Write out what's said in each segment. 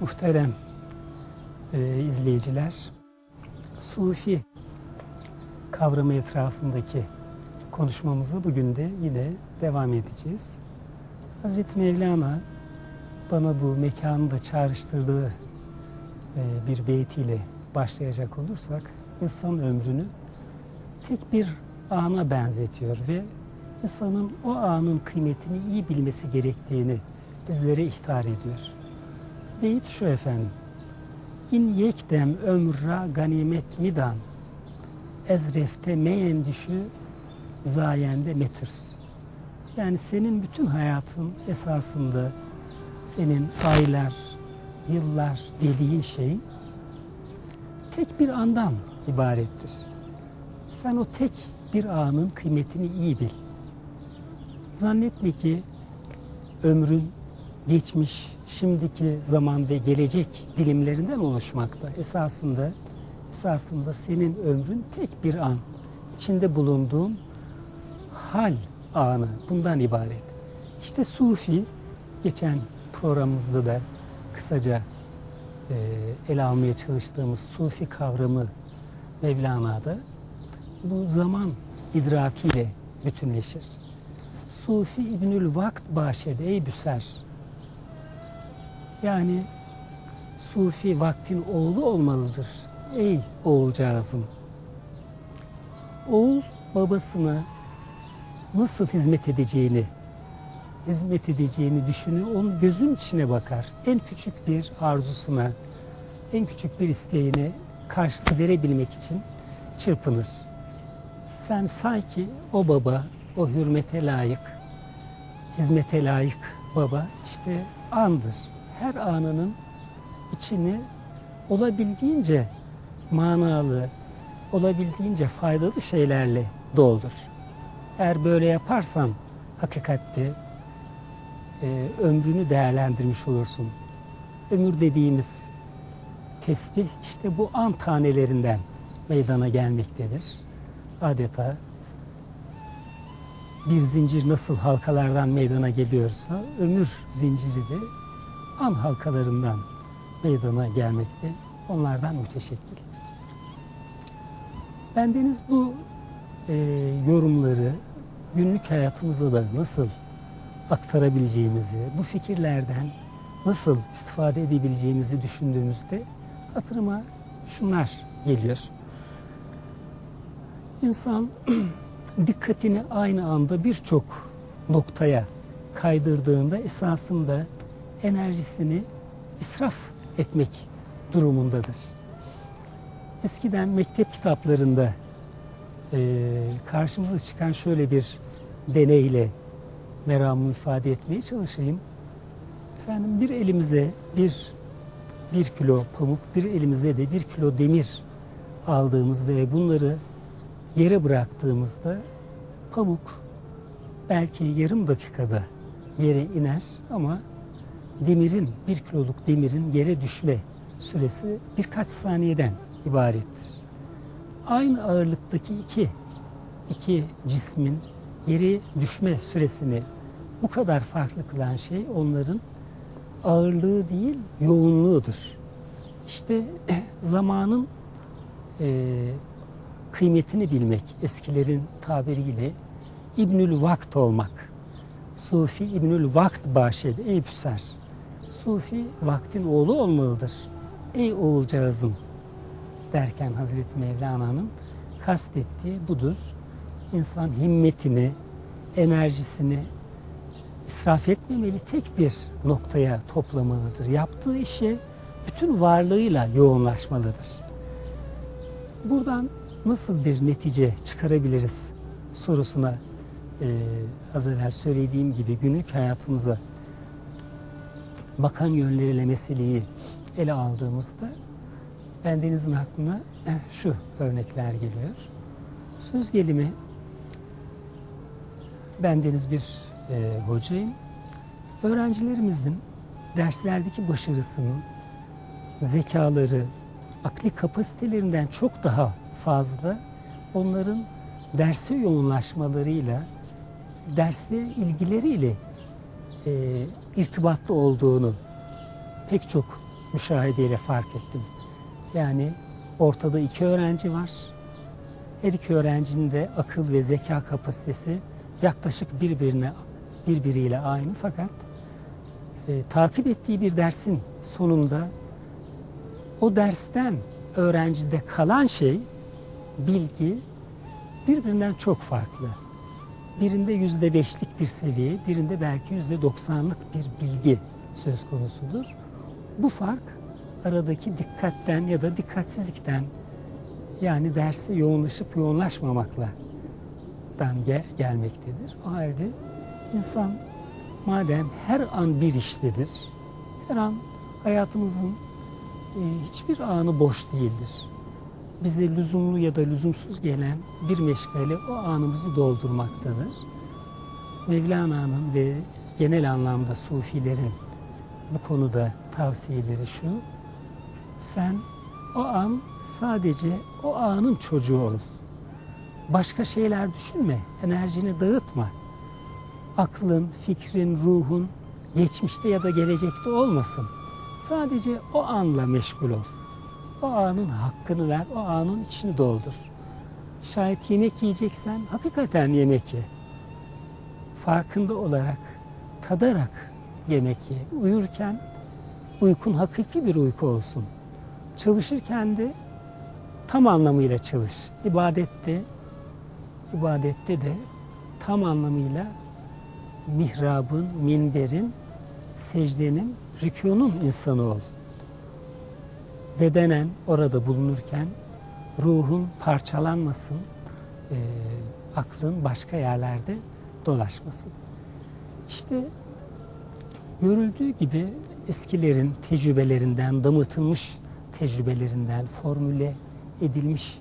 Muhterem e, izleyiciler, Sufi kavramı etrafındaki konuşmamızı bugün de yine devam edeceğiz. Hazreti Mevlana bana bu mekanı da çağrıştırdığı e, bir beytiyle başlayacak olursak insan ömrünü tek bir ana benzetiyor ve insanın o anın kıymetini iyi bilmesi gerektiğini bizlere ihtar ediyor. Beyit şu efendim. İn yekdem ömra ganimet midan ezrefte meyendişü zayende metürs. Yani senin bütün hayatın esasında senin aylar, yıllar dediğin şey tek bir andan ibarettir. Sen o tek bir anın kıymetini iyi bil. Zannetme ki ömrün geçmiş, şimdiki zaman ve gelecek dilimlerinden oluşmakta. Esasında esasında senin ömrün tek bir an. içinde bulunduğun hal anı bundan ibaret. İşte Sufi geçen programımızda da kısaca e, ele almaya çalıştığımız Sufi kavramı Mevlana'da bu zaman idrakiyle bütünleşir. Sufi İbnül Vakt bahşede ey büser. Yani Sufi vaktin oğlu olmalıdır. Ey oğulcağızım. Oğul babasına nasıl hizmet edeceğini, hizmet edeceğini düşünür. Onun gözün içine bakar. En küçük bir arzusuna, en küçük bir isteğine karşılık verebilmek için çırpınır. Sen sanki o baba, o hürmete layık, hizmete layık baba işte andır. Her anının içini olabildiğince manalı, olabildiğince faydalı şeylerle doldur. Eğer böyle yaparsan hakikatte e, ömrünü değerlendirmiş olursun. Ömür dediğimiz tesbih işte bu an tanelerinden meydana gelmektedir. Adeta bir zincir nasıl halkalardan meydana geliyorsa ömür zinciri de an halkalarından meydana gelmekte. Onlardan müteşekkil. Bendeniz bu e, yorumları günlük hayatımıza da nasıl aktarabileceğimizi, bu fikirlerden nasıl istifade edebileceğimizi düşündüğümüzde hatırıma şunlar geliyor. İnsan dikkatini aynı anda birçok noktaya kaydırdığında esasında enerjisini israf etmek durumundadır. Eskiden mektep kitaplarında e, karşımıza çıkan şöyle bir deneyle meramımı ifade etmeye çalışayım. Efendim bir elimize bir bir kilo pamuk, bir elimize de bir kilo demir aldığımızda ve bunları yere bıraktığımızda pamuk belki yarım dakikada yere iner ama demirin, bir kiloluk demirin yere düşme süresi birkaç saniyeden ibarettir. Aynı ağırlıktaki iki, iki cismin yere düşme süresini bu kadar farklı kılan şey onların ağırlığı değil yoğunluğudur. İşte zamanın e, kıymetini bilmek eskilerin tabiriyle İbnül Vakt olmak. Sufi İbnül Vakt bahşedi ey Püser. Sufi vaktin oğlu olmalıdır. Ey oğulcağızım derken Hazreti Mevlana'nın kastettiği budur. İnsan himmetini, enerjisini israf etmemeli, tek bir noktaya toplamalıdır. Yaptığı işe bütün varlığıyla yoğunlaşmalıdır. Buradan nasıl bir netice çıkarabiliriz sorusuna e, az evvel söylediğim gibi günlük hayatımıza bakan yönleriyle meseleyi ele aldığımızda bendenizin aklına şu örnekler geliyor. Söz gelimi bendeniz bir e, hocayım. Öğrencilerimizin derslerdeki başarısının zekaları, akli kapasitelerinden çok daha fazla onların derse yoğunlaşmalarıyla, dersle ilgileriyle e, irtibatlı olduğunu pek çok müşahedeyle fark ettim. Yani ortada iki öğrenci var. Her iki öğrencinin de akıl ve zeka kapasitesi yaklaşık birbirine birbiriyle aynı fakat e, takip ettiği bir dersin sonunda o dersten öğrencide kalan şey bilgi birbirinden çok farklı. Birinde yüzde beşlik bir seviye, birinde belki yüzde doksanlık bir bilgi söz konusudur. Bu fark aradaki dikkatten ya da dikkatsizlikten yani derse yoğunlaşıp yoğunlaşmamakla gel- gelmektedir. O halde insan madem her an bir iştedir, her an hayatımızın e, hiçbir anı boş değildir. Bize lüzumlu ya da lüzumsuz gelen bir meşgale o anımızı doldurmaktadır. Mevlana'nın ve genel anlamda sufilerin bu konuda tavsiyeleri şu. Sen o an sadece o anın çocuğu ol. Başka şeyler düşünme, enerjini dağıtma. Aklın, fikrin, ruhun geçmişte ya da gelecekte olmasın. Sadece o anla meşgul ol. O anın hakkını ver, o anın içini doldur. Şayet yemek yiyeceksen hakikaten yemek ye. Farkında olarak, tadarak yemek ye. Uyurken uykun hakiki bir uyku olsun. Çalışırken de tam anlamıyla çalış. İbadette, ibadette de tam anlamıyla mihrabın, minberin, secdenin, rükunun insanı ol. Bedenen orada bulunurken ruhun parçalanmasın, e, aklın başka yerlerde dolaşmasın. İşte görüldüğü gibi eskilerin tecrübelerinden, damıtılmış tecrübelerinden, formüle edilmiş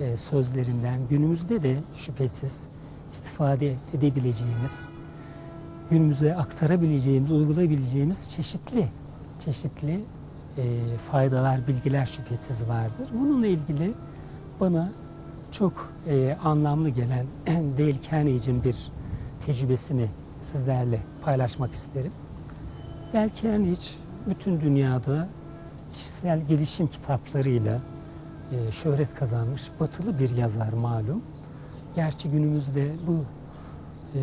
e, sözlerinden günümüzde de şüphesiz istifade edebileceğimiz, günümüze aktarabileceğimiz, uygulayabileceğimiz çeşitli çeşitli e, faydalar, bilgiler şüphesiz vardır. Bununla ilgili bana çok e, anlamlı gelen Dale Carnegie'in bir tecrübesini sizlerle paylaşmak isterim. Dale Carnegie bütün dünyada kişisel gelişim kitaplarıyla e, şöhret kazanmış batılı bir yazar malum. Gerçi günümüzde bu e,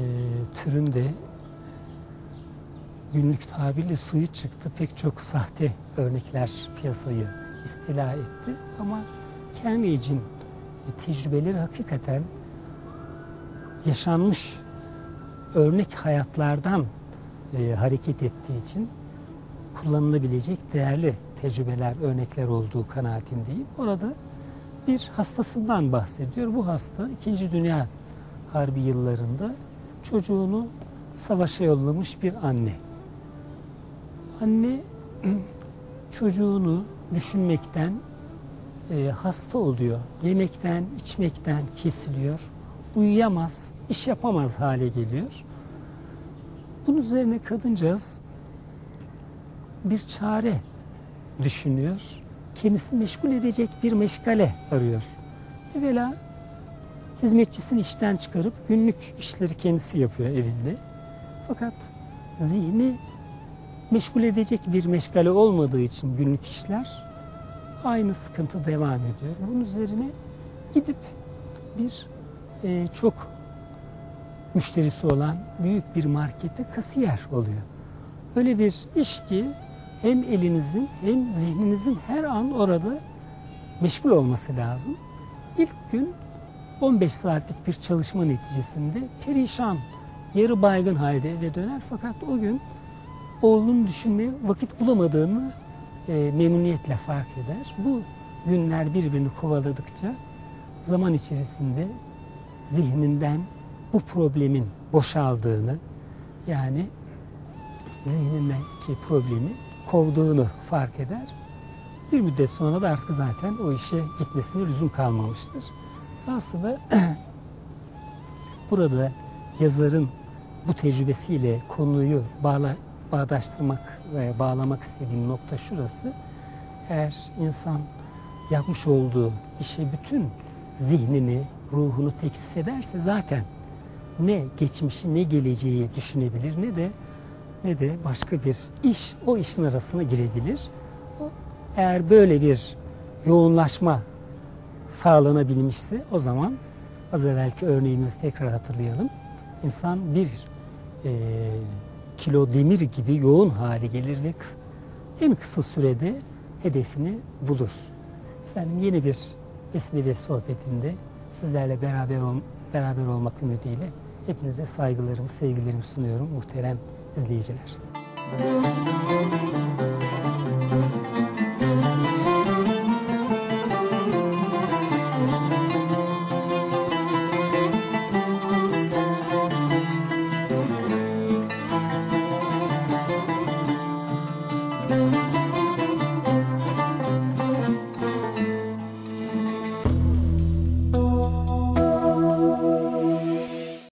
türün de günlük tabirle suyu çıktı. Pek çok sahte örnekler piyasayı istila etti. Ama Carnegie'in tecrübeleri hakikaten yaşanmış örnek hayatlardan e, hareket ettiği için kullanılabilecek değerli tecrübeler, örnekler olduğu kanaatindeyim. Orada bir hastasından bahsediyor. Bu hasta 2. Dünya Harbi yıllarında çocuğunu savaşa yollamış bir anne. Anne çocuğunu düşünmekten e, hasta oluyor. Yemekten, içmekten kesiliyor. Uyuyamaz, iş yapamaz hale geliyor. Bunun üzerine kadıncağız bir çare düşünüyor. Kendisini meşgul edecek bir meşgale arıyor. Evvela hizmetçisini işten çıkarıp günlük işleri kendisi yapıyor evinde. Fakat zihni meşgul edecek bir meşgale olmadığı için günlük işler aynı sıkıntı devam ediyor. Bunun üzerine gidip bir e, çok müşterisi olan büyük bir markette kasiyer oluyor. Öyle bir iş ki hem elinizin hem zihninizin her an orada meşgul olması lazım. İlk gün 15 saatlik bir çalışma neticesinde perişan, yarı baygın halde eve döner fakat o gün oğlunun düşünmeye vakit bulamadığını e, memnuniyetle fark eder. Bu günler birbirini kovaladıkça zaman içerisinde zihninden bu problemin boşaldığını yani zihnindeki problemi kovduğunu fark eder. Bir müddet sonra da artık zaten o işe gitmesine lüzum kalmamıştır. Aslında burada yazarın bu tecrübesiyle konuyu bağla, bağdaştırmak ve bağlamak istediğim nokta şurası. Eğer insan yapmış olduğu işe bütün zihnini, ruhunu teksif ederse zaten ne geçmişi ne geleceği düşünebilir ne de ne de başka bir iş o işin arasına girebilir. Eğer böyle bir yoğunlaşma sağlanabilmişse o zaman az evvelki örneğimizi tekrar hatırlayalım. İnsan bir e, kilo demir gibi yoğun hale gelir ve en kısa sürede hedefini bulur. Efendim yeni bir vesile ve sohbetinde sizlerle beraber ol- beraber olmak ümidiyle hepinize saygılarımı, sevgilerimi sunuyorum muhterem izleyiciler.